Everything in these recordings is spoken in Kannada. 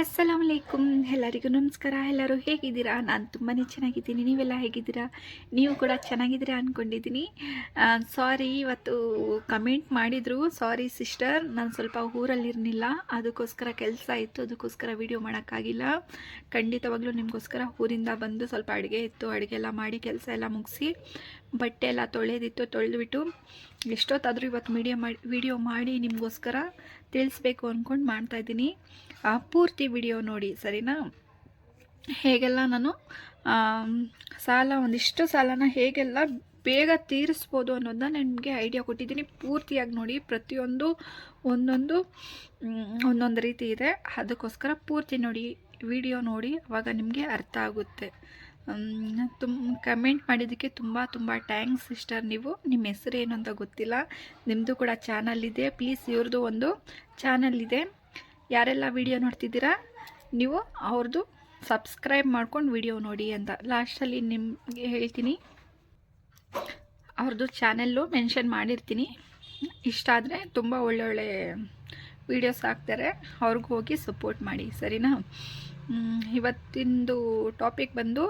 ಅಸ್ಸಲಾಮ್ ಅಲೈಕುಮ್ ಎಲ್ಲರಿಗೂ ನಮಸ್ಕಾರ. ಎಲ್ಲರೂ ಹೇಗಿದ್ದೀರಾ? ನಾನು ತುಂಬಾ ಚೆನ್ನಾಗಿದ್ದೀನಿ. ನೀವೆಲ್ಲ ಹೇಗಿದ್ದೀರಾ? ನೀವು ಕೂಡ ಚೆನ್ನಾಗಿದ್ದೀರಾ ಅಂದ್ಕೊಂಡಿದ್ದೀನಿ ಸಾರಿ ಇವತ್ತು ಕಮೆಂಟ್ ಮಾಡಿದರು. ಸಾರಿ ಸಿಸ್ಟರ್ ನಾನು ಸ್ವಲ್ಪ ಊರಲ್ಲಿರಲಿಲ್ಲ. ಅದಕ್ಕೋಸ್ಕರ ಕೆಲಸ ಇತ್ತು. ಅದಕ್ಕೋಸ್ಕರ ವೀಡಿಯೋ ಮಾಡೋಕ್ಕಾಗಿಲ್ಲ. ಖಂಡಿತವಾಗ್ಲೂ ನಿಮಗೋಸ್ಕರ ಊರಿಂದ ಬಂದು ಸ್ವಲ್ಪ ಅಡುಗೆ ಇತ್ತು. ಅಡುಗೆ ಎಲ್ಲ ಮಾಡಿ ಕೆಲಸ ಎಲ್ಲ ಮುಗಿಸಿ ಬಟ್ಟೆ ಎಲ್ಲ ತೊಳೆದಿತ್ತು. ತೊಳೆದ್ಬಿಟ್ಟು ಎಷ್ಟೊತ್ತಾದರೂ ಇವತ್ತು ಮೀಡಿಯೋ ಮಾಡಿ ವೀಡಿಯೋ ಮಾಡಿ ನಿಮಗೋಸ್ಕರ ತಿಳಿಸ್ಬೇಕು ಅಂದ್ಕೊಂಡು ಮಾಡ್ತಾಯಿದ್ದೀನಿ ಪೂರ್ತಿ ವಿಡಿಯೋ ನೋಡಿ, ಸರಿನಾ? ಹೇಗೆಲ್ಲ ನಾನು ಸಾಲ, ಒಂದಿಷ್ಟು ಸಾಲನ ಹೇಗೆಲ್ಲ ಬೇಗ ತೀರಿಸ್ಬೋದು ಅನ್ನೋದನ್ನ ನಿಮಗೆ ಐಡಿಯಾ ಕೊಟ್ಟಿದ್ದೀನಿ. ಪೂರ್ತಿಯಾಗಿ ನೋಡಿ, ಪ್ರತಿಯೊಂದು, ಒಂದೊಂದು ಒಂದೊಂದು ರೀತಿ ಇದೆ. ಅದಕ್ಕೋಸ್ಕರ ಪೂರ್ತಿ ನೋಡಿ, ವಿಡಿಯೋ ನೋಡಿ, ಅವಾಗ ನಿಮಗೆ ಅರ್ಥ ಆಗುತ್ತೆ. ತುಂಬ ಕಮೆಂಟ್ ಮಾಡಿದ್ದಕ್ಕೆ ತುಂಬ ತುಂಬ ಟ್ಯಾಂಕ್ಸ್ ಸಿಸ್ಟರ್ ನೀವು. ನಿಮ್ಮ ಹೆಸರು ಏನು ಅಂತ ಗೊತ್ತಿಲ್ಲ. ನಿಮ್ಮದು ಕೂಡ ಚಾನಲ್ ಇದೆ. ಪ್ಲೀಸ್ ಇವ್ರದ್ದು ಒಂದು ಚಾನಲ್ ಇದೆ. ಯಾರೆಲ್ಲ ವಿಡಿಯೋ ನೋಡ್ತಿದ್ದೀರಾ, ನೀವು ಅವ್ರದ್ದು ಸಬ್ಸ್ಕ್ರೈಬ್ ಮಾಡ್ಕೊಂಡು ವಿಡಿಯೋ ನೋಡಿ ಅಂತ. ಲಾಸ್ಟಲ್ಲಿ ನಿಮಗೆ ಹೇಳ್ತೀನಿ. ಅವ್ರದ್ದು ಚಾನೆಲ್ಲು ಮೆನ್ಷನ್ ಮಾಡಿರ್ತೀನಿ. ಇಷ್ಟ ಆದರೆ ತುಂಬ ಒಳ್ಳೊಳ್ಳೆ ವೀಡಿಯೋಸ್ ಹಾಕ್ತಾರೆ. ಅವ್ರಿಗೂ ಹೋಗಿ ಸಪೋರ್ಟ್ ಮಾಡಿ, ಸರಿನಾ? ಇವತ್ತಿಂದು ಟಾಪಿಕ್ ಬಂದು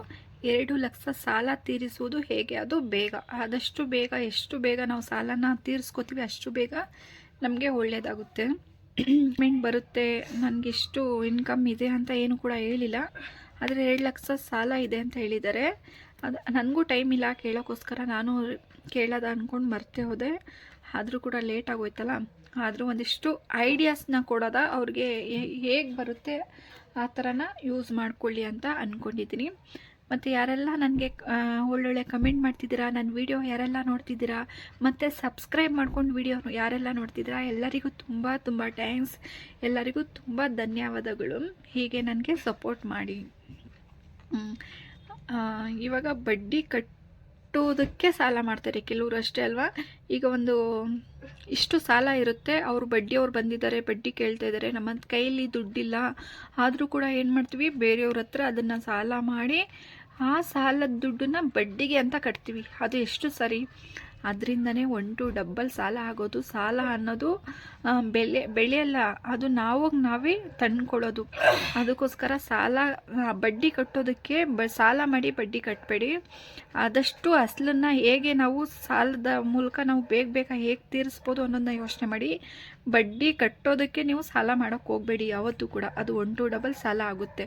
ಎರಡು ಲಕ್ಷ ಸಾಲ ತೀರಿಸುವುದು ಹೇಗೆ? ಅದು ಬೇಗ. ಆದಷ್ಟು ಬೇಗ, ಎಷ್ಟು ಬೇಗ ನಾವು ಸಾಲನ ತೀರಿಸ್ಕೋತೀವಿ ಅಷ್ಟು ಬೇಗ ನಮಗೆ ಒಳ್ಳೆಯದಾಗುತ್ತೆ ಪೇಮೆಂಟ್ ಬರುತ್ತೆ, ನನಗೆ ನನಗಿಷ್ಟು ಇನ್ಕಮ್ ಇದೆ ಅಂತ ಏನು ಕೂಡ ಹೇಳಿಲ್ಲ. ಆದರೆ ಎರಡು ಲಕ್ಷ ಸಾಲ ಇದೆ ಅಂತ ಹೇಳಿದ್ದಾರೆ. ಅದು ನನಗೂ ಟೈಮ್ ಇಲ್ಲ ಕೇಳೋಕ್ಕೋಸ್ಕರ, ನಾನು ಕೇಳೋದ ಅಂದ್ಕೊಂಡು ಮರ್ತೆ ಹೋದೆ. ಆದರೂ ಕೂಡ ಲೇಟ್ ಆಗೋಯ್ತಲ್ಲ? ಆದರೂ ಒಂದಿಷ್ಟು ಐಡಿಯಾಸ್ನ ಕೊಡೋದ ಅವ್ರಿಗೆ ಹೇಗೆ ಬರುತ್ತೆ, ಆ ಥರನ ಯೂಸ್ ಮಾಡ್ಕೊಳ್ಳಿ ಅಂತ ಅಂದ್ಕೊಂಡಿದ್ದೀನಿ ಮತ್ತು ಯಾರೆಲ್ಲ ನನಗೆ ಒಳ್ಳೊಳ್ಳೆ ಕಮೆಂಟ್ ಮಾಡ್ತಿದ್ದೀರಾ ನನ್ನ ವಿಡಿಯೋ ಯಾರೆಲ್ಲ ನೋಡ್ತಿದ್ದೀರಾ, ಮತ್ತು ಸಬ್ಸ್ಕ್ರೈಬ್ ಮಾಡ್ಕೊಂಡು ವೀಡಿಯೋ ಯಾರೆಲ್ಲ ನೋಡ್ತಿದ್ದೀರಾ, ಎಲ್ಲರಿಗೂ ತುಂಬ ತುಂಬ ಥ್ಯಾಂಕ್ಸ್ ಎಲ್ಲರಿಗೂ ತುಂಬ ಧನ್ಯವಾದಗಳು. ಹೀಗೆ ನನಗೆ ಸಪೋರ್ಟ್ ಮಾಡಿ. ಇವಾಗ ಬಡ್ಡಿ ಕಟ್ಟೋದಕ್ಕೆ ಸಾಲ ಮಾಡ್ತಾರೆ ಕೆಲವರು ಅಷ್ಟೇ ಅಲ್ವಾ? ಈಗ ಒಂದು ಇಷ್ಟು ಸಾಲ ಇರುತ್ತೆ. ಅವರು ಬಡ್ಡಿಯವ್ರು ಬಂದಿದ್ದಾರೆ, ಬಡ್ಡಿ ಕೇಳ್ತಾ ಇದ್ದಾರೆ. ನಮ್ಮ ಕೈಯಲ್ಲಿ ದುಡ್ಡಿಲ್ಲ. ಆದರೂ ಕೂಡ ಏನು ಮಾಡ್ತೀವಿ? ಬೇರೆಯವ್ರ ಹತ್ರ ಅದನ್ನು ಸಾಲ ಮಾಡಿ, ಆ ಸಾಲದ ದುಡ್ಡನ್ನ ಬಡ್ಡಿಗೆ ಅಂತ ಕಟ್ತೀವಿ. ಅದು ಎಷ್ಟು ಸರಿ? ಅದರಿಂದನೇ ಒನ್ ಟು ಡಬ್ಬಲ್ ಸಾಲ ಆಗೋದು. ಸಾಲ ಅನ್ನೋದು ಬೆಳೆ ಬೆಳೆಯಲ್ಲ ಅದು ನಾವು ನಾವೇ ತಂದ್ಕೊಳ್ಳೋದು. ಅದಕ್ಕೋಸ್ಕರ ಸಾಲ ಬಡ್ಡಿ ಕಟ್ಟೋದಕ್ಕೆ ಬ, ಸಾಲ ಮಾಡಿ ಬಡ್ಡಿ ಕಟ್ಟಬೇಡಿ ಆದಷ್ಟು ಅಸಲನ್ನು ಹೇಗೆ ನಾವು ಸಾಲದ ಮೂಲಕ ನಾವು ಬೇಗ ಬೇಗ ಹೇಗೆ ತೀರಿಸ್ಬೋದು ಅನ್ನೋದನ್ನ ಯೋಚನೆ ಮಾಡಿ. ಬಡ್ಡಿ ಕಟ್ಟೋದಕ್ಕೆ ನೀವು ಸಾಲ ಮಾಡೋಕ್ಕೆ ಹೋಗಬೇಡಿ. ಯಾವತ್ತೂ ಕೂಡ. ಅದು ಒನ್ ಟು ಡಬಲ್ ಸಾಲ ಆಗುತ್ತೆ.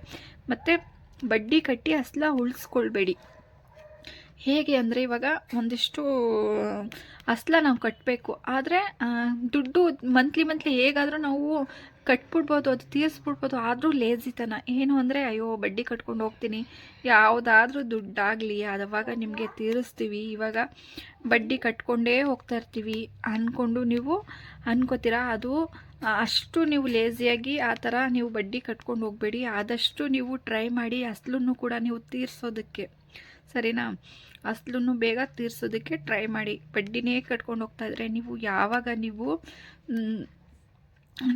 ಮತ್ತು ಬಡ್ಡಿ ಕಟ್ಟಿ ಅಸಲ ಉಳಿಸ್ಕೊಳ್ಬೇಡಿ. ಹೇಗೆ ಅಂದರೆ ಇವಾಗ ಒಂದಿಷ್ಟು ಅಸಲ ನಾವು ಕಟ್ಟಬೇಕು ಆದರೆ ದುಡ್ಡು ಮಂತ್ಲಿ ಮಂತ್ಲಿ ಹೇಗಾದರೂ ನಾವು ಕಟ್ಬಿಡ್ಬೋದು, ಅದು ತೀರಿಸ್ಬಿಡ್ಬೋದು, ಆದರೂ ಲೇಜಿತನ ಏನು ಅಂದರೆ, ಅಯ್ಯೋ, ಬಡ್ಡಿ ಕಟ್ಕೊಂಡು ಹೋಗ್ತೀನಿ. ಯಾವುದಾದ್ರೂ ದುಡ್ಡಾಗಲಿ ಅವಾಗ ನಿಮಗೆ ತೀರಿಸ್ತೀವಿ. ಇವಾಗ ಬಡ್ಡಿ ಕಟ್ಕೊಂಡೇ ಹೋಗ್ತಾ ಇರ್ತೀವಿ ಅಂದ್ಕೊಂಡು ನೀವು ಅನ್ಕೋತೀರಾ? ಅದು ಅಷ್ಟು ನೀವು ಲೇಸಿಯಾಗಿ ಆ ಥರ ನೀವು ಬಡ್ಡಿ ಕಟ್ಕೊಂಡು ಹೋಗಬೇಡಿ. ಆದಷ್ಟು ನೀವು ಟ್ರೈ ಮಾಡಿ ಅಸಲನ್ನು ಕೂಡ ನೀವು ತೀರಿಸೋದಕ್ಕೆ. ಸರಿನಾ? ಅಸ್ಲೂ ಬೇಗ ತೀರಿಸೋದಕ್ಕೆ ಟ್ರೈ ಮಾಡಿ. ಬಡ್ಡಿನೇ ಕಟ್ಕೊಂಡು ಹೋಗ್ತಾ ಇದ್ರೆ ನೀವು ಯಾವಾಗ ನೀವು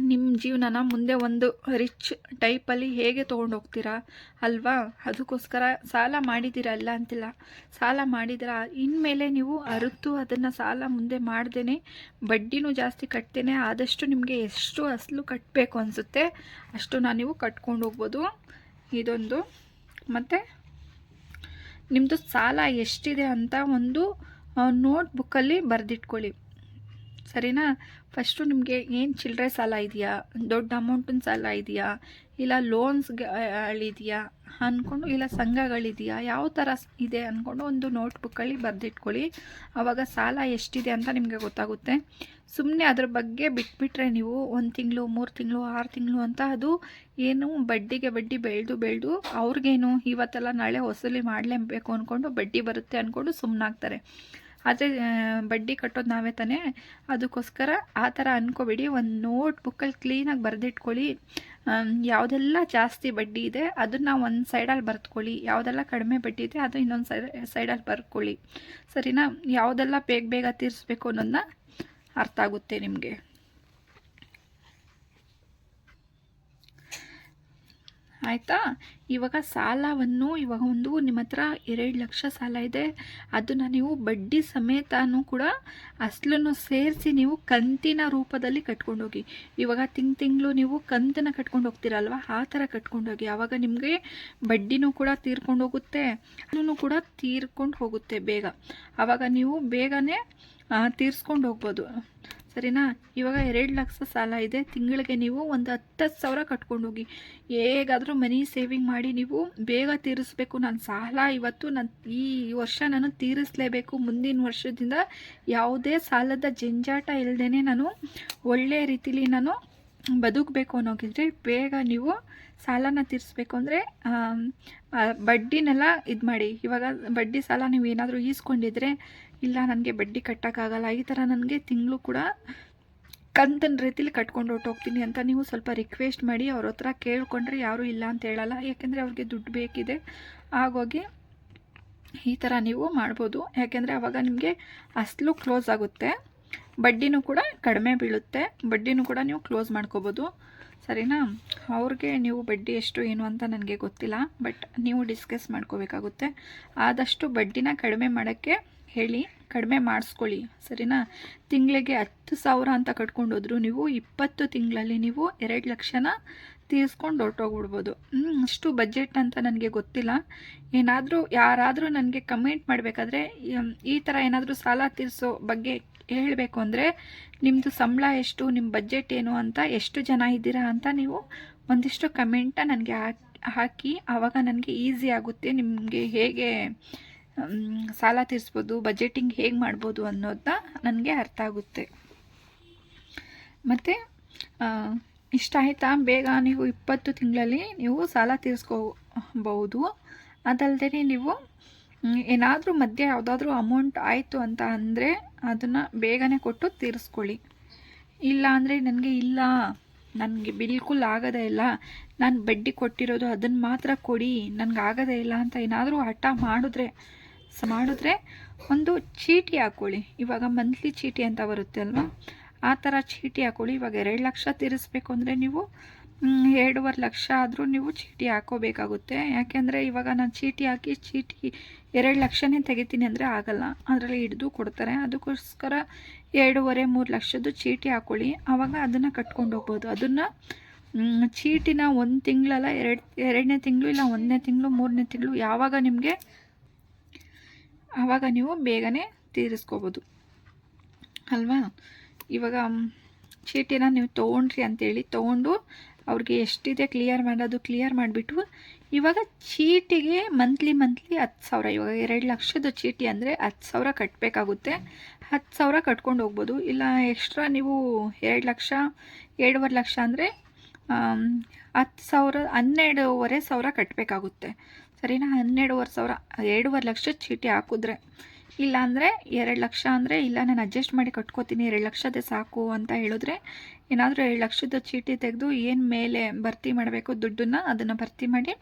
ನಿಮ್ಮ ಜೀವನನ ಮುಂದೆ ಒಂದು ರಿಚ್ ಟೈಪಲ್ಲಿ ಹೇಗೆ ತೊಗೊಂಡು ಹೋಗ್ತೀರಾ? ಅಲ್ವಾ? ಅದಕ್ಕೋಸ್ಕರ ಸಾಲ ಮಾಡಿದ್ದೀರಾ ಅಲ್ಲ ಅಂತಿಲ್ಲ. ಸಾಲ ಮಾಡಿದಿರಾ? ಇನ್ಮೇಲೆ ನೀವು ಅರಿತು ಅದನ್ನು ಸಾಲ ಮುಂದೆ ಮಾಡ್ದೇ ಬಡ್ಡಿನೂ ಜಾಸ್ತಿ ಕಟ್ತೇನೆ, ಆದಷ್ಟು ನಿಮಗೆ ಎಷ್ಟು ಅಸಲು ಕಟ್ಟಬೇಕು ಅನಿಸುತ್ತೆ ನಾನು ನೀವು ಕಟ್ಕೊಂಡು ಹೋಗ್ಬೋದು. ಇದೊಂದು. ಮತ್ತು? ನಿಮ್ಮದು ಸಾಲ ಎಷ್ಟಿದೆ ಅಂತ ಒಂದು ನೋಟ್ ಬುಕ್ಕಲ್ಲಿ ಬರೆದಿಟ್ಕೊಳ್ಳಿ. ಸರಿನಾ? ಫಸ್ಟು ನಿಮಗೆ ಏನು ಚಿಲ್ಲರೆ ಸಾಲ ಇದೆಯಾ? ದೊಡ್ಡ ಅಮೌಂಟಿನ ಸಾಲ ಇದೆಯಾ? ಇಲ್ಲ ಲೋನ್ಸ್ಗಳಿದೆಯಾ ಅಂದ್ಕೊಂಡು ಇಲ್ಲ ಸಂಘಗಳಿದೆಯಾ ಯಾವ ಥರ ಇದೆ ಅಂದ್ಕೊಂಡು ಒಂದು ನೋಟ್ಬುಕ್ಕಲ್ಲಿ ಬರೆದಿಟ್ಕೊಳ್ಳಿ. ಆವಾಗ ಸಾಲ ಎಷ್ಟಿದೆ ಅಂತ ನಿಮಗೆ ಗೊತ್ತಾಗುತ್ತೆ. ಸುಮ್ಮನೆ ಅದ್ರ ಬಗ್ಗೆ ಬಿಟ್ಬಿಟ್ರೆ ನೀವು ಒಂದು ತಿಂಗಳು, ಮೂರು ತಿಂಗಳು, ಆರು ತಿಂಗಳು ಅಂತ ಅದು ಏನು ಬಡ್ಡಿಗೆ ಬಡ್ಡಿ ಬೆಳೆದು ಬೆಳೆದು ಅವ್ರಿಗೇನು ಇವತ್ತೆಲ್ಲ ನಾಳೆ ವಸೂಲಿ ಮಾಡಲೇಬೇಕು ಅಂದ್ಕೊಂಡು ಬಡ್ಡಿ ಬರುತ್ತೆ ಅಂದ್ಕೊಂಡು ಸುಮ್ಮನಾಗ್ತಾರೆ ಆದರೆ ಬಡ್ಡಿ ಕಟ್ಟೋದು ನಾವೇ ತಾನೇ. ಅದಕ್ಕೋಸ್ಕರ ಆ ಥರ ಅಂದ್ಕೋಬೇಡಿ ಒಂದು ನೋಟ್ ಬುಕ್ಕಲ್ಲಿ ಕ್ಲೀನಾಗಿ ಬರೆದಿಟ್ಕೊಳ್ಳಿ. ಯಾವುದೆಲ್ಲ ಜಾಸ್ತಿ ಬಡ್ಡಿ ಇದೆ, ಅದನ್ನು ಒಂದು ಸೈಡಲ್ಲಿ ಬರೆದ್ಕೊಳ್ಳಿ. ಯಾವುದೆಲ್ಲ ಕಡಿಮೆ ಬಡ್ಡಿ ಇದೆ ಅದು ಇನ್ನೊಂದು ಸೈಡ್, ಸೈಡಲ್ಲಿ ಬರ್ಕೊಳ್ಳಿ ಸರಿನಾ? ಯಾವುದೆಲ್ಲ ಬೇಗ ಬೇಗ ತೀರಿಸ್ಬೇಕು ಅನ್ನೋದನ್ನ ಅರ್ಥ ಆಗುತ್ತೆ ನಿಮಗೆ. ಆಯಿತಾ? ಇವಾಗ ಸಾಲವನ್ನು ಇವಾಗ ಒಂದು ನಿಮ್ಮ ಹತ್ರ ಎರಡು ಲಕ್ಷ ಸಾಲ ಇದೆ. ಅದನ್ನು ನೀವು ಬಡ್ಡಿ ಸಮೇತನೂ ಕೂಡ ಅಸಲನ್ನು ಸೇರಿಸಿ ನೀವು ಕಂತಿನ ರೂಪದಲ್ಲಿ ಕಟ್ಕೊಂಡೋಗಿ. ಇವಾಗ ತಿಂಗ್ ತಿಂಗಳು ನೀವು ಕಂತನ್ನು ಕಟ್ಕೊಂಡು ಹೋಗ್ತೀರಲ್ವ? ಆ ಥರ ಕಟ್ಕೊಂಡೋಗಿ. ಆವಾಗ ನಿಮಗೆ ಬಡ್ಡಿನೂ ಕೂಡ ತೀರ್ಕೊಂಡು ಹೋಗುತ್ತೆ ಅದನ್ನು ಕೂಡ ತೀರ್ಕೊಂಡು ಹೋಗುತ್ತೆ ಬೇಗ. ಆವಾಗ ನೀವು ಬೇಗನೆ ತೀರ್ಸ್ಕೊಂಡು ಹೋಗ್ಬೋದು. ಸರಿನಾ? ಇವಾಗ ಎರಡು ಲಕ್ಷ ಸಾಲ ಇದೆ. ತಿಂಗಳಿಗೆ ನೀವು ಒಂದು ಹತ್ತು ಸಾವಿರ ಕಟ್ಕೊಂಡು ಹೋಗಿ ಹೇಗಾದರೂ ಮನಿ ಸೇವಿಂಗ್ ಮಾಡಿ ನೀವು ಬೇಗ ತೀರಿಸ್ಬೇಕು. ನಾನು ಸಾಲ ಇವತ್ತು ನಾನು ಈ ವರ್ಷ ನಾನು ತೀರಿಸಲೇಬೇಕು. ಮುಂದಿನ ವರ್ಷದಿಂದ ಯಾವುದೇ ಸಾಲದ ಜಂಜಾಟ ಇಲ್ಲದೇ ನಾನು ಒಳ್ಳೆಯ ರೀತಿಲಿ ನಾನು ಬದುಕಬೇಕು ಅನ್ನೋಗಿದ್ರೆ ಬೇಗ ನೀವು ಸಾಲನ ತೀರಿಸ್ಬೇಕು ಅಂದರೆ ಬಡ್ಡಿನೆಲ್ಲ ಇದು ಮಾಡಿ ಇವಾಗ ಬಡ್ಡಿ ಸಾಲ ನೀವು ಏನಾದರೂ ಈಸ್ಕೊಂಡಿದ್ರೆ ಇಲ್ಲ, ನನಗೆ ಬಡ್ಡಿ ಕಟ್ಟೋಕ್ಕಾಗಲ್ಲ. ಈ ಥರ ನನಗೆ ತಿಂಗಳು ಕೂಡ ಕಂತನ ರೀತಿಲಿ ಕಟ್ಕೊಂಡು ಹೊರ್ಟೋಗ್ತೀನಿ ಅಂತ ನೀವು ಸ್ವಲ್ಪ ರಿಕ್ವೆಸ್ಟ್ ಮಾಡಿ ಅವ್ರ ಹತ್ರ ಕೇಳಿಕೊಂಡ್ರೆ ಯಾರೂ ಇಲ್ಲ ಅಂತ ಹೇಳಲ್ಲ. ಯಾಕೆಂದರೆ ಅವ್ರಿಗೆ ದುಡ್ಡು ಬೇಕಿದೆ. ಆಗೋಗಿ ಈ ಥರ ನೀವು ಮಾಡ್ಬೋದು. ಯಾಕೆಂದರೆ ಆವಾಗ ನಿಮಗೆ ಅಸಲು ಕ್ಲೋಸ್ ಆಗುತ್ತೆ. ಬಡ್ಡಿನೂ ಕೂಡ ಕಡಿಮೆ ಬೀಳುತ್ತೆ. ಬಡ್ಡಿನೂ ಕೂಡ ನೀವು ಕ್ಲೋಸ್ ಮಾಡ್ಕೋಬೋದು. ಸರಿನಾ? ಅವ್ರಿಗೆ ನೀವು ಬಡ್ಡಿ ಎಷ್ಟು, ಏನು ಅಂತ ನನಗೆ ಗೊತ್ತಿಲ್ಲ. ಬಟ್ ನೀವು ಡಿಸ್ಕಸ್ ಮಾಡ್ಕೋಬೇಕಾಗುತ್ತೆ. ಆದಷ್ಟು ಬಡ್ಡಿನ ಕಡಿಮೆ ಮಾಡೋಕ್ಕೆ ಹೇಳಿ, ಕಡಿಮೆ ಮಾಡಿಸ್ಕೊಳ್ಳಿ, ಸರಿನಾ? ತಿಂಗಳಿಗೆ ಹತ್ತು ಸಾವಿರ ಅಂತ ಕಟ್ಕೊಂಡೋದ್ರು ನೀವು, ಇಪ್ಪತ್ತು ತಿಂಗಳಲ್ಲಿ ನೀವು ಎರಡು ಲಕ್ಷನ ತೀರಿಸ್ಕೊಂಡು ಹೊರಟೋಗ್ಬಿಡ್ಬೋದು. ಅಷ್ಟು ಬಜೆಟ್ ಅಂತ ನನಗೆ ಗೊತ್ತಿಲ್ಲ. ಏನಾದರೂ, ಯಾರಾದರೂ ನನಗೆ ಕಮೆಂಟ್ ಮಾಡಬೇಕಾದ್ರೆ ಈ ಥರ ಏನಾದರೂ ಸಾಲ ತೀರಿಸೋ ಬಗ್ಗೆ ಹೇಳಬೇಕು ಅಂದರೆ ನಿಮ್ಮದು ಸಂಬಳ ಎಷ್ಟು ನಿಮ್ಮ ಬಜೆಟ್ ಏನು ಅಂತ, ಎಷ್ಟು ಜನ ಇದ್ದೀರಾ ಅಂತ ನೀವು ಒಂದಿಷ್ಟು ಕಮೆಂಟ ನನಗೆ ಹಾಕಿ ಆವಾಗ ನನಗೆ ಈಸಿ ಆಗುತ್ತೆ, ನಿಮಗೆ ಹೇಗೆ ಸಾಲ ತೀರಿಸ್ಬೋದು ಬಜೆಟಿಂಗ್ ಹೇಗೆ ಮಾಡ್ಬೋದು ಅನ್ನೋದನ್ನ ನನಗೆ ಅರ್ಥ ಆಗುತ್ತೆ. ಮತ್ತು ಇಷ್ಟ ಆಯಿತಾ? ಬೇಗ ನೀವು ಇಪ್ಪತ್ತು ತಿಂಗಳಲ್ಲಿ ನೀವು ಸಾಲ ತೀರಿಸ್ಕೋಬಹುದು. ಅದಲ್ಲದೆ ನೀವು ಏನಾದರೂ ಮಧ್ಯೆ ಯಾವುದಾದ್ರೂ ಅಮೌಂಟ್ ಆಯಿತು ಅಂತ ಅಂದರೆ ಅದನ್ನು ಬೇಗನೆ ಕೊಟ್ಟು ತೀರಿಸ್ಕೊಳ್ಳಿ. ಇಲ್ಲ ಅಂದರೆ ನನಗೆ ಇಲ್ಲ, ನನಗೆ ಬಿಲ್ಕುಲ್ ಆಗೋದೇ ಇಲ್ಲ, ನಾನು ಬಡ್ಡಿ ಕೊಟ್ಟಿರೋದು ಅದನ್ನು ಮಾತ್ರ ಕೊಡಿ, ನನಗೆ ಆಗೋದೇ ಇಲ್ಲ ಅಂತ ಏನಾದರೂ ಹಠ ಮಾಡಿದ್ರೆ ಮಾಡಿದ್ರೆ ಒಂದು ಚೀಟಿ ಹಾಕ್ಕೊಳ್ಳಿ ಇವಾಗ ಮಂತ್ಲಿ ಚೀಟಿ ಅಂತ ಬರುತ್ತೆ ಅಲ್ವಾ? ಆ ಥರ ಚೀಟಿ ಹಾಕ್ಕೊಳ್ಳಿ ಇವಾಗ ಎರಡು ಲಕ್ಷ ತೀರಿಸ್ಬೇಕು ಅಂದರೆ ನೀವು ಎರಡೂವರೆ ಲಕ್ಷ ಆದರೂ ನೀವು ಚೀಟಿ ಹಾಕೋಬೇಕಾಗುತ್ತೆ. ಯಾಕೆಂದರೆ ಇವಾಗ ನಾನು ಚೀಟಿ ಹಾಕಿ ಚೀಟಿ ಎರಡು ಲಕ್ಷನೇ ತೆಗಿತೀನಿ ಅಂದರೆ ಆಗಲ್ಲ. ಅದರಲ್ಲಿ ಹಿಡಿದು ಕೊಡ್ತಾರೆ. ಅದಕ್ಕೋಸ್ಕರ ಎರಡೂವರೆ, ಮೂರು ಲಕ್ಷದ್ದು ಚೀಟಿ ಹಾಕ್ಕೊಳ್ಳಿ ಆವಾಗ ಅದನ್ನು ಕಟ್ಕೊಂಡು ಹೋಗ್ಬೋದು. ಅದನ್ನು ಚೀಟಿನ ಒಂದು ತಿಂಗಳಲ್ಲ, ಎರಡು, ಎರಡನೇ ತಿಂಗಳು ಇಲ್ಲ, ಒಂದನೇ ತಿಂಗಳು, ಮೂರನೇ ತಿಂಗಳು ಯಾವಾಗ ನಿಮಗೆ ಆವಾಗ ನೀವು ಬೇಗನೆ ತೀರಿಸ್ಕೋಬೋದು. ಅಲ್ವಾ? ಇವಾಗ ಚೀಟಿನ ನೀವು ತೊಗೊಂಡ್ರಿ ಅಂತೇಳಿ ತೊಗೊಂಡು ಅವ್ರಿಗೆ ಎಷ್ಟಿದೆ ಕ್ಲಿಯರ್ ಮಾಡೋದು ಕ್ಲಿಯರ್ ಮಾಡಿಬಿಟ್ಟು ಇವಾಗ ಚೀಟಿಗೆ ಮಂತ್ಲಿ ಮಂತ್ಲಿ ಹತ್ತು ಸಾವಿರ, ಇವಾಗ ಎರಡು ಲಕ್ಷದ ಚೀಟಿ ಅಂದರೆ ಹತ್ತು ಸಾವಿರ ಕಟ್ಟಬೇಕಾಗುತ್ತೆ ಹತ್ತು ಸಾವಿರ ಕಟ್ಕೊಂಡು ಹೋಗ್ಬೋದು. ಇಲ್ಲ ಎಕ್ಸ್ಟ್ರಾ ನೀವು ಎರಡು ಲಕ್ಷ, ಎರಡೂವರೆ ಲಕ್ಷ ಅಂದರೆ ಹತ್ತು ಸಾವಿರ, ಹನ್ನೆರಡೂವರೆ ಸಾವಿರ ಕಟ್ಟಬೇಕಾಗುತ್ತೆ ಸರಿನಾ? ಹನ್ನೆರಡುವರೆ ಸಾವಿರ, ಎರಡೂವರೆ ಲಕ್ಷ ಚೀಟಿ ಹಾಕಿದ್ರೆ. ಇಲ್ಲಾಂದರೆ ಎರಡು ಲಕ್ಷ ಅಂದರೆ, ಇಲ್ಲ, ನಾನು ಅಡ್ಜಸ್ಟ್ ಮಾಡಿ ಕಟ್ಕೋತೀನಿ, ಎರಡು ಲಕ್ಷದೇ ಸಾಕು ಅಂತ ಹೇಳಿದ್ರೆ, ಏನಾದರೂ ಎರಡು ಲಕ್ಷದ ಚೀಟಿ ತೆಗೆದು ಏನು ಮೇಲೆ ಭರ್ತಿ ಮಾಡಬೇಕು ದುಡ್ಡನ್ನು ಅದನ್ನು ಭರ್ತಿ ಮಾಡಿ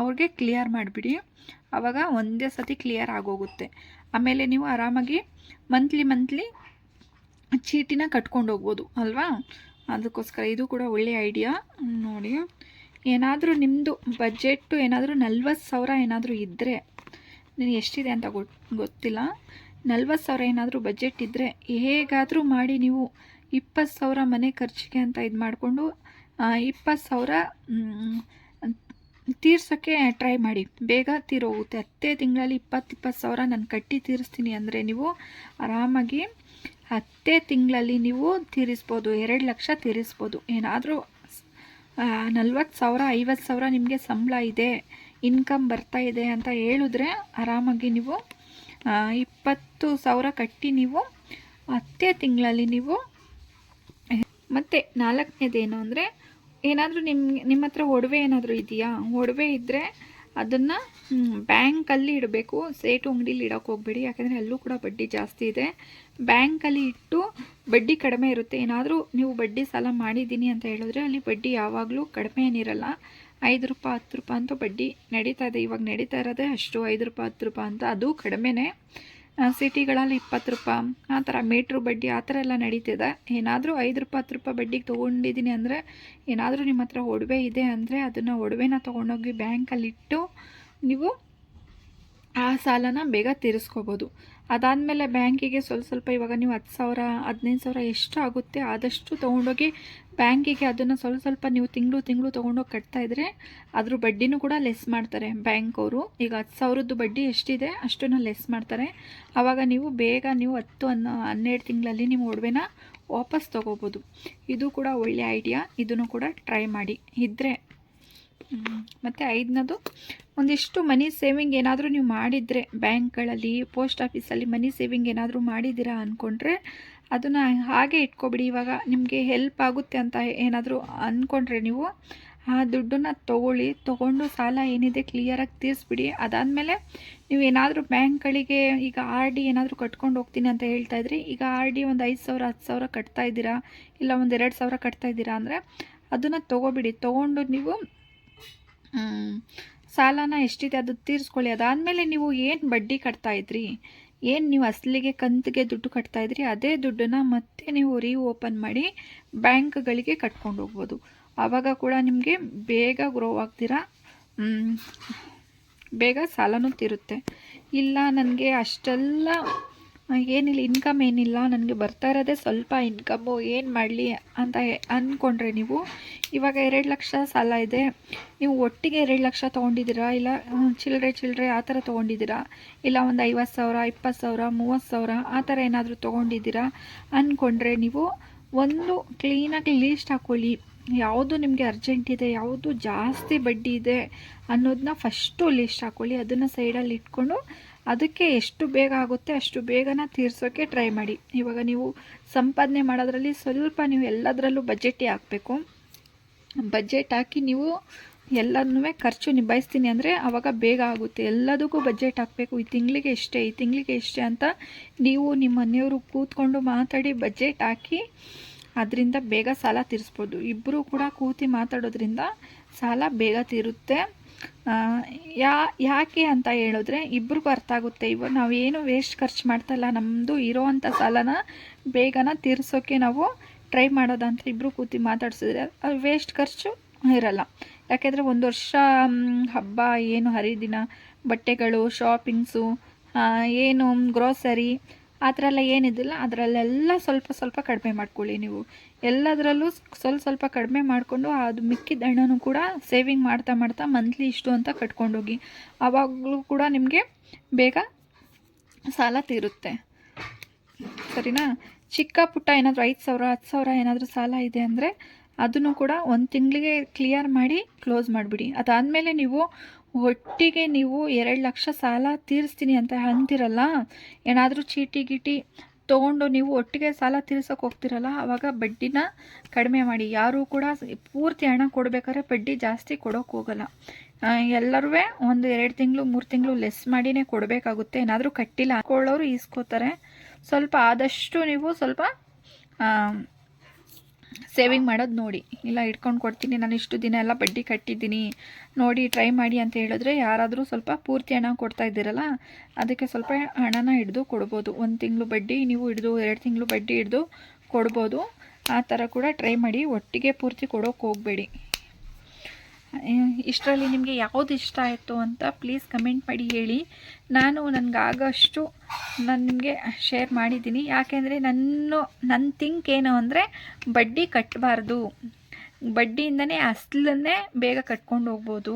ಅವ್ರಿಗೆ ಕ್ಲಿಯರ್ ಮಾಡಿಬಿಡಿ. ಆವಾಗ ಒಂದೇ ಸತಿ ಕ್ಲಿಯರ್ ಆಗೋಗುತ್ತೆ. ಆಮೇಲೆ ನೀವು ಆರಾಮಾಗಿ ಮಂತ್ಲಿ ಮಂತ್ಲಿ ಚೀಟಿನ ಕಟ್ಕೊಂಡು ಹೋಗ್ಬೋದು, ಅಲ್ವಾ? ಅದಕ್ಕೋಸ್ಕರ ಇದು ಕೂಡ ಒಳ್ಳೆಯ ಐಡಿಯಾ ನೋಡಿ, ಏನಾದರೂ ನಿಮ್ಮದು ಬಜೆಟ್ಟು ಏನಾದರೂ ನಲ್ವತ್ತು ಸಾವಿರ ಏನಾದರೂ ಇದ್ದರೆ ನಿನಗೆ ಎಷ್ಟಿದೆ ಅಂತ ಗೊತ್ತಿಲ್ಲ. ನಲ್ವತ್ತು ಸಾವಿರ ಏನಾದರೂ ಬಜೆಟ್ ಇದ್ದರೆ ಹೇಗಾದರೂ ಮಾಡಿ ನೀವು ಇಪ್ಪತ್ತು ಸಾವಿರ ಮನೆ ಖರ್ಚಿಗೆ ಅಂತ ಇದು ಮಾಡಿಕೊಂಡು ಇಪ್ಪತ್ತು ಸಾವಿರ ತೀರ್ಸೋಕ್ಕೆ ಟ್ರೈ ಮಾಡಿ. ಬೇಗ ತೀರೋಗುತ್ತೆ. ಹತ್ತೇ ತಿಂಗಳಲ್ಲಿ ಇಪ್ಪತ್ತು ಇಪ್ಪತ್ತು ಸಾವಿರ ನಾನು ಕಟ್ಟಿ ತೀರಿಸ್ತೀನಿ ಅಂದರೆ ನೀವು ಆರಾಮಾಗಿ ಹತ್ತೇ ತಿಂಗಳಲ್ಲಿ ನೀವು ತೀರಿಸ್ಬೋದು, ಎರಡು ಲಕ್ಷ ತೀರಿಸ್ಬೋದು. ಏನಾದರೂ ನಲ್ವತ್ತು ಸಾವಿರ, ಐವತ್ತು ಸಾವಿರ ನಿಮಗೆ ಸಂಬಳ ಇದೆ ಇನ್ಕಮ್ ಬರ್ತಾ ಇದೆ ಅಂತ ಹೇಳಿದ್ರೆ ಆರಾಮಾಗಿ ನೀವು ಇಪ್ಪತ್ತು ಸಾವಿರ ಕಟ್ಟಿ ನೀವು ಹತ್ತೇ ತಿಂಗಳಲ್ಲಿ ನೀವು, ಮತ್ತು ನಾಲ್ಕನೇದೇನು ಅಂದರೆ, ಏನಾದರೂ ನಿಮ್ಮ ನಿಮ್ಮ ಹತ್ರ ಒಡವೆ ಏನಾದರೂ ಇದೆಯಾ? ಒಡವೆ ಇದ್ದರೆ ಅದನ್ನು ಬ್ಯಾಂಕಲ್ಲಿ ಇಡಬೇಕು. ಸೇಟು ಅಂಗಡೀಲಿ ಇಡೋಕೆ ಹೋಗ್ಬೇಡಿ. ಯಾಕೆಂದರೆ ಅಲ್ಲೂ ಕೂಡ ಬಡ್ಡಿ ಜಾಸ್ತಿ ಇದೆ. ಬ್ಯಾಂಕಲ್ಲಿ ಇಟ್ಟು ಬಡ್ಡಿ ಕಡಿಮೆ ಇರುತ್ತೆ. ಏನಾದರೂ ನೀವು ಬಡ್ಡಿ ಸಾಲ ಮಾಡಿದ್ದೀನಿ ಅಂತ ಹೇಳಿದ್ರೆ ಅಲ್ಲಿ ಬಡ್ಡಿ ಯಾವಾಗಲೂ ಕಡಿಮೆ ಏನಿರಲ್ಲ. ಐದು ರೂಪಾಯಿ, ಹತ್ತು ರೂಪಾಯಿ ಅಂತ ಬಡ್ಡಿ ನಡೀತಾ ಇದೆ. ಇವಾಗ ನಡೀತಾ ಇರೋದೇ ಅಷ್ಟು ಐದು ರೂಪಾಯಿ, ಹತ್ತು ರೂಪಾಯಿ ಅಂತ. ಅದು ಕಡಿಮೆನೇ. ಸಿಟಿಗಳಲ್ಲಿ ಇಪ್ಪತ್ತು ರೂಪಾಯಿ. ಆ ಥರ ಮೀಟ್ರ್ ಬಡ್ಡಿ ಆ ಥರ ಎಲ್ಲ ನಡೀತಿದೆ. ಏನಾದರೂ ಐದು ರೂಪಾಯಿ, ಹತ್ತು ರೂಪಾಯಿ ಬಡ್ಡಿಗೆ ತೊಗೊಂಡಿದ್ದೀನಿ ಅಂದರೆ ಏನಾದರೂ ನಿಮ್ಮ ಹತ್ರ ಒಡವೆ ಇದೆ ಅಂದರೆ ಅದನ್ನು ಒಡವೆನ ತೊಗೊಂಡೋಗಿ ಬ್ಯಾಂಕಲ್ಲಿಟ್ಟು ನೀವು ಆ ಸಾಲನ ಬೇಗ ತೀರಿಸ್ಕೋಬೋದು. ಅದಾದಮೇಲೆ ಬ್ಯಾಂಕಿಗೆ ಸ್ವಲ್ಪ ಸ್ವಲ್ಪ ಇವಾಗ ನೀವು ಹತ್ತು ಸಾವಿರ, ಹದಿನೈದು ಸಾವಿರ ಎಷ್ಟು ಆಗುತ್ತೆ ಆದಷ್ಟು ತೊಗೊಂಡೋಗಿ ಬ್ಯಾಂಕಿಗೆ ಅದನ್ನು ಸ್ವಲ್ಪ ಸ್ವಲ್ಪ ನೀವು ತಿಂಗಳು ತಿಂಗಳು ತೊಗೊಂಡೋಗಿ ಕಟ್ತಾಯಿದ್ರೆ ಅದ್ರ ಬಡ್ಡಿನೂ ಕೂಡ ಲೆಸ್ ಮಾಡ್ತಾರೆ ಬ್ಯಾಂಕ್ ಅವರು ಈಗ ಹತ್ತು ಸಾವಿರದ್ದು ಬಡ್ಡಿ ಎಷ್ಟಿದೆ ಅಷ್ಟನ್ನು ಲೆಸ್ ಮಾಡ್ತಾರೆ. ಆವಾಗ ನೀವು ಬೇಗ ನೀವು ಹತ್ತು ಹನ್ನ ಹನ್ನೆರಡು ತಿಂಗಳಲ್ಲಿ ನಿಮ್ಮ ಒಡವೆನ ವಾಪಸ್ ತೊಗೋಬೋದು. ಇದು ಕೂಡ ಒಳ್ಳೆಯ ಐಡಿಯಾ ಇದನ್ನು ಕೂಡ ಟ್ರೈ ಮಾಡಿ. ಇದ್ದರೆ ಮತ್ತು ಐದನೇದು ಒಂದಿಷ್ಟು ಮನಿ ಸೇವಿಂಗ್ ಏನಾದರೂ ನೀವು ಮಾಡಿದರೆ ಬ್ಯಾಂಕ್ಗಳಲ್ಲಿ, ಪೋಸ್ಟ್ ಆಫೀಸಲ್ಲಿ ಮನಿ ಸೇವಿಂಗ್ ಏನಾದರೂ ಮಾಡಿದ್ದೀರಾ ಅಂದ್ಕೊಂಡ್ರೆ ಅದನ್ನು ಹಾಗೆ ಇಟ್ಕೊಬಿಡಿ. ಇವಾಗ ನಿಮಗೆ ಹೆಲ್ಪ್ ಆಗುತ್ತೆ ಅಂತ ಏನಾದರೂ ಅಂದ್ಕೊಂಡ್ರೆ ನೀವು ಆ ದುಡ್ಡನ್ನು ತೊಗೊಳ್ಳಿ. ತೊಗೊಂಡು ಸಾಲ ಏನಿದೆ ಕ್ಲಿಯರಾಗಿ ತೀರಿಸ್ಬಿಡಿ. ಅದಾದಮೇಲೆ ನೀವು ಏನಾದರೂ ಬ್ಯಾಂಕ್ಗಳಿಗೆ ಈಗ ಆರ್ ಡಿ ಏನಾದರೂ ಕಟ್ಕೊಂಡು ಹೋಗ್ತೀನಿ ಅಂತ ಹೇಳ್ತಾ ಇದ್ರಿ. ಈಗ ಆರ್ ಡಿ ಒಂದು ಐದು ಸಾವಿರ, ಹತ್ತು ಸಾವಿರ ಕಟ್ತಾ ಇದ್ದೀರಾ? ಇಲ್ಲ ಒಂದು ಎರಡು ಸಾವಿರ ಕಟ್ತಾ ಇದ್ದೀರಾ ಅಂದರೆ ಅದನ್ನು ತೊಗೊಬಿಡಿ. ತೊಗೊಂಡು ನೀವು ಸಾಲನ ಎಷ್ಟಿದೆ ಅದು ತೀರಿಸ್ಕೊಳ್ಳಿ. ಅದಾದಮೇಲೆ ನೀವು ಏನು ಬಡ್ಡಿ ಕಟ್ತಾ ಇದ್ರಿ? ಏನು ನೀವು ಅಸಲಿಗೆ ಕಂತಿಗೆ ದುಡ್ಡು ಕಟ್ತಾ ಇದ್ರಿ? ಅದೇ ದುಡ್ಡನ್ನು ಮತ್ತೆ ನೀವು ರೀ ಓಪನ್ ಮಾಡಿ ಬ್ಯಾಂಕ್ಗಳಿಗೆ ಕಟ್ಕೊಂಡು ಹೋಗ್ಬೋದು. ಆವಾಗ ಕೂಡ ನಿಮಗೆ ಬೇಗ ಗ್ರೋ ಆಗ್ತೀರಾ? ಬೇಗ ಸಾಲನೂ ತೀರುತ್ತೆ. ಇಲ್ಲ, ನನಗೆ ಅಷ್ಟೆಲ್ಲ ಏನಿಲ್ಲ ಇನ್ಕಮ್ ಏನಿಲ್ಲ, ನನಗೆ ಬರ್ತಾ ಇರೋದೇ ಸ್ವಲ್ಪ ಇನ್ಕಮ್ಮು ಏನು ಮಾಡಲಿ ಅಂತ ಅಂದ್ಕೊಂಡ್ರೆ ನೀವು? ಇವಾಗ ಎರಡು ಲಕ್ಷ ಸಾಲ ಇದೆ. ನೀವು ಒಟ್ಟಿಗೆ ಎರಡು ಲಕ್ಷ ತೊಗೊಂಡಿದ್ದೀರಾ? ಇಲ್ಲ ಚಿಲ್ಲರೆ ಚಿಲ್ಲರೆ ಆ ಥರ ತೊಗೊಂಡಿದ್ದೀರಾ? ಇಲ್ಲ, ಒಂದು ಐವತ್ತು ಸಾವಿರ, ಇಪ್ಪತ್ತು ಸಾವಿರ, ಮೂವತ್ತು ಸಾವಿರ ಆ ಥರ ಏನಾದರೂ ತೊಗೊಂಡಿದ್ದೀರಾ? ಅಂದ್ಕೊಂಡ್ರೆ ನೀವು ಒಂದು ಕ್ಲೀನಾಗಿ ಲೀಸ್ಟ್ ಹಾಕ್ಕೊಳ್ಳಿ ಯಾವುದು ನಿಮಗೆ ಅರ್ಜೆಂಟ್ ಇದೆ, ಯಾವುದು ಜಾಸ್ತಿ ಬಡ್ಡಿ ಇದೆ ಅನ್ನೋದನ್ನ ಫಸ್ಟು ಲೀಸ್ಟ್ ಹಾಕ್ಕೊಳ್ಳಿ ಅದನ್ನು ಸೈಡಲ್ಲಿ ಇಟ್ಕೊಂಡು ಅದಕ್ಕೆ ಎಷ್ಟು ಬೇಗ ಆಗುತ್ತೆ ಅಷ್ಟು ಬೇಗನ ತೀರಿಸೋಕ್ಕೆ ಟ್ರೈ ಮಾಡಿ. ಇವಾಗ ನೀವು ಸಂಪಾದನೆ ಮಾಡೋದ್ರಲ್ಲಿ ಸ್ವಲ್ಪ ನೀವು ಎಲ್ಲದರಲ್ಲೂ ಬಜೆಟೇ ಹಾಕಬೇಕು. ಬಜೆಟ್ ಹಾಕಿ ನೀವು ಎಲ್ಲದನ್ನೂ ಖರ್ಚು ನಿಭಾಯಿಸ್ತೀನಿ ಅಂದರೆ ಆವಾಗ ಬೇಗ ಆಗುತ್ತೆ. ಎಲ್ಲದಕ್ಕೂ ಬಜೆಟ್ ಹಾಕಬೇಕು. ಈ ತಿಂಗಳಿಗೆ ಎಷ್ಟೇ, ಈ ತಿಂಗಳಿಗೆ ಎಷ್ಟೇ ಅಂತ ನೀವು ನಿಮ್ಮ ಮನೆಯವರು ಕೂತ್ಕೊಂಡು ಮಾತಾಡಿ ಬಜೆಟ್ ಹಾಕಿ ಅದರಿಂದ ಬೇಗ ಸಾಲ ತೀರಿಸ್ಬೋದು. ಇಬ್ಬರೂ ಕೂಡ ಕೂತಿ ಮಾತಾಡೋದ್ರಿಂದ ಸಾಲ ಬೇಗ ತೀರುತ್ತೆ. ಯಾ, ಯಾಕೆ ಅಂತ ಹೇಳಿದ್ರೆ ಇಬ್ರಿಗೂ ಅರ್ಥ ಆಗುತ್ತೆ ಇವಾಗ ನಾವೇನು ವೇಸ್ಟ್ ಖರ್ಚು ಮಾಡ್ತಾಯಿಲ್ಲ ನಮ್ಮದು ಇರೋವಂಥ ಸಾಲನ ಬೇಗನ ತೀರಿಸೋಕ್ಕೆ ನಾವು ಟ್ರೈ ಮಾಡೋದಂತ ಇಬ್ಬರು ಕೂತಿ ಮಾತಾಡ್ಸಿದ್ರೆ ಅದು ವೇಸ್ಟ್ ಖರ್ಚು ಇರಲ್ಲ. ಯಾಕೆಂದರೆ ಒಂದು ವರ್ಷ ಹಬ್ಬ, ಏನು ಹರಿದಿನ, ಬಟ್ಟೆಗಳು ಶಾಪಿಂಗ್ಸು ಏನು ಗ್ರೋಸರಿ ಆ ಥರ ಎಲ್ಲ ಏನಿದಿಲ್ಲ, ಅದರಲ್ಲೆಲ್ಲ ಸ್ವಲ್ಪ ಸ್ವಲ್ಪ ಕಡಿಮೆ ಮಾಡ್ಕೊಳ್ಳಿ ನೀವು. ಎಲ್ಲದರಲ್ಲೂ ಸ್ವಲ್ಪ ಸ್ವಲ್ಪ ಕಡಿಮೆ ಮಾಡಿಕೊಂಡು ಅದು ಮಿಕ್ಕಿದ ಹಣ್ಣನ್ನು ಕೂಡ ಸೇವಿಂಗ್ ಮಾಡ್ತಾ ಮಾಡ್ತಾ ಮಂತ್ಲಿ ಇಷ್ಟು ಅಂತ ಕಟ್ಕೊಂಡೋಗಿ. ಆವಾಗಲೂ ಕೂಡ ನಿಮಗೆ ಬೇಗ ಸಾಲ ತೀರುತ್ತೆ. ಸರಿನಾ? ಚಿಕ್ಕ ಪುಟ್ಟ ಏನಾದರೂ ಐದು ಸಾವಿರ, ಹತ್ತು ಸಾವಿರ ಏನಾದರೂ ಸಾಲ ಇದೆ ಅಂದರೆ ಅದನ್ನು ಕೂಡ ಒಂದು ತಿಂಗಳಿಗೆ ಕ್ಲಿಯರ್ ಮಾಡಿ ಕ್ಲೋಸ್ ಮಾಡಿಬಿಡಿ. ಅದಾದಮೇಲೆ ನೀವು ಒಟ್ಟಿಗೆ ನೀವು ಎರಡು ಲಕ್ಷ ಸಾಲ ತೀರಿಸ್ತೀನಿ ಅಂತ ಅಂತಿರಲ್ಲ ಏನಾದರೂ ಚೀಟಿ ಗೀಟಿ ತೊಗೊಂಡು ನೀವು ಒಟ್ಟಿಗೆ ಸಾಲ ತೀರ್ಸೋಕೆ ಹೋಗ್ತಿರಲ್ಲ ಆವಾಗ ಬಡ್ಡಿನ ಕಡಿಮೆ ಮಾಡಿ. ಯಾರೂ ಕೂಡ ಪೂರ್ತಿ ಹಣ ಕೊಡಬೇಕಾದ್ರೆ ಬಡ್ಡಿ ಜಾಸ್ತಿ ಕೊಡೋಕೆ ಹೋಗಲ್ಲ. ಎಲ್ಲರೂ ಒಂದು ಎರಡು ತಿಂಗಳು, ಮೂರು ತಿಂಗಳು ಲೆಸ್ ಮಾಡಿನೇ ಕೊಡಬೇಕಾಗುತ್ತೆ. ಏನಾದರೂ ಕಟ್ಟಿಲ್ಲ ಹಾಕೊಳ್ಳೋರು ಈಸ್ಕೋತಾರೆ. ಸ್ವಲ್ಪ ಆದಷ್ಟು ನೀವು ಸ್ವಲ್ಪ ಸೇವಿಂಗ್ ಮಾಡೋದು ನೋಡಿ. ಇಲ್ಲ, ಇಟ್ಕೊಂಡು ಕೊಡ್ತೀನಿ. ನಾನು ಇಷ್ಟು ದಿನ ಎಲ್ಲ ಬಡ್ಡಿ ಕಟ್ಟಿದ್ದೀನಿ. ನೋಡಿ ಟ್ರೈ ಮಾಡಿ ಅಂತ ಹೇಳಿದ್ರೆ ಯಾರಾದರೂ ಸ್ವಲ್ಪ ಪೂರ್ತಿ ಹಣ ಕೊಡ್ತಾ ಇದ್ದೀರಲ್ಲ, ಅದಕ್ಕೆ ಸ್ವಲ್ಪ ಹಣನ ಹಿಡಿದು ಕೊಡ್ಬೋದು. ಒಂದು ತಿಂಗಳು ಬಡ್ಡಿ ನೀವು ಹಿಡಿದು, ಎರಡು ತಿಂಗಳು ಬಡ್ಡಿ ಹಿಡಿದು ಕೊಡ್ಬೋದು. ಆ ಥರ ಕೂಡ ಟ್ರೈ ಮಾಡಿ ಒಟ್ಟಿಗೆ ಪೂರ್ತಿ ಕೊಡೋಕೆ ಹೋಗಬೇಡಿ. ಇಷ್ಟರಲ್ಲಿ ನಿಮಗೆ ಯಾವುದು ಇಷ್ಟ ಆಯಿತು ಅಂತ ಪ್ಲೀಸ್ ಕಮೆಂಟ್ ಮಾಡಿ ಹೇಳಿ. ನಾನು ನನಗಾಗಷ್ಟು ನಾನು ನಿಮಗೆ ಶೇರ್ ಮಾಡಿದ್ದೀನಿ. ಯಾಕೆಂದರೆ ನನ್ನ ನನ್ನ ಥಿಂಕ್ ಏನು ಅಂದರೆ ಬಡ್ಡಿ ಕಟ್ಟಬಾರ್ದು ಬಡ್ಡಿಯಿಂದನೇ ಅಸ್ಲನ್ನೇ ಬೇಗ ಕಟ್ಕೊಂಡು ಹೋಗ್ಬೋದು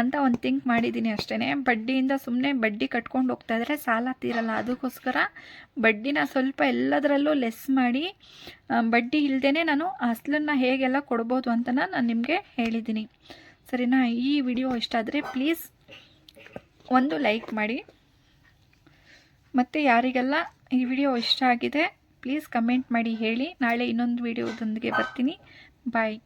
ಅಂತ ಒಂದು ಥಿಂಕ್ ಮಾಡಿದ್ದೀನಿ ಅಷ್ಟೇ ಬಡ್ಡಿಯಿಂದ ಸುಮ್ಮನೆ ಬಡ್ಡಿ ಕಟ್ಕೊಂಡು ಹೋಗ್ತಾ ಇದ್ರೆ ಸಾಲ ತೀರಲ್ಲ. ಅದಕ್ಕೋಸ್ಕರ ಬಡ್ಡಿನ ಸ್ವಲ್ಪ ಎಲ್ಲದರಲ್ಲೂ ಲೆಸ್ ಮಾಡಿ ಬಡ್ಡಿ ಇಲ್ಲದೇ ನಾನು ಅಸ್ಲನ್ನು ಹೇಗೆಲ್ಲ ಕೊಡ್ಬೋದು ಅಂತ ನಾನು ನಿಮಗೆ ಹೇಳಿದ್ದೀನಿ. ಸರಿನಾ? ಈ ವಿಡಿಯೋ ಇಷ್ಟ ಆದರೆ ಪ್ಲೀಸ್ ಒಂದು ಲೈಕ್ ಮಾಡಿ. ಮತ್ತು ಯಾರಿಗೆಲ್ಲ ಈ ವಿಡಿಯೋ ಇಷ್ಟ ಆಗಿದೆ ಪ್ಲೀಸ್ ಕಮೆಂಟ್ ಮಾಡಿ ಹೇಳಿ. ನಾಳೆ ಇನ್ನೊಂದು ವಿಡಿಯೋದೊಂದಿಗೆ ಬರ್ತೀನಿ. ಬಾಯ್